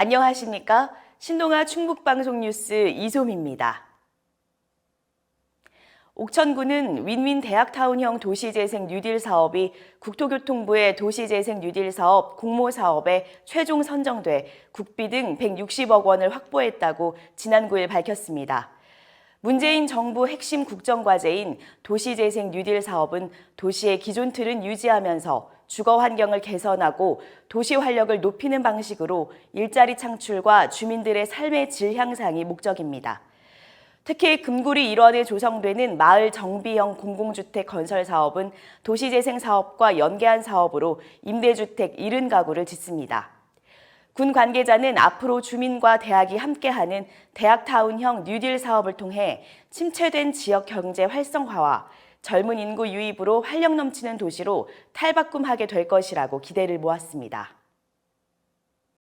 안녕하십니까? 신동아 충북방송 뉴스 이솜입니다. 옥천구는 윈윈 대학타운형 도시재생 뉴딜 사업이 국토교통부의 도시재생 뉴딜 사업 공모 사업에 최종 선정돼 국비 등 160억 원을 확보했다고 지난 9일 밝혔습니다. 문재인 정부 핵심 국정과제인 도시재생 뉴딜 사업은 도시의 기존 틀은 유지하면서 주거 환경을 개선하고 도시 활력을 높이는 방식으로 일자리 창출과 주민들의 삶의 질 향상이 목적입니다. 특히 금구리 일원에 조성되는 마을 정비형 공공주택 건설 사업은 도시재생 사업과 연계한 사업으로 임대주택 70가구를 짓습니다. 군 관계자는 앞으로 주민과 대학이 함께하는 대학타운형 뉴딜 사업을 통해 침체된 지역 경제 활성화와 젊은 인구 유입으로 활력 넘치는 도시로 탈바꿈하게 될 것이라고 기대를 모았습니다.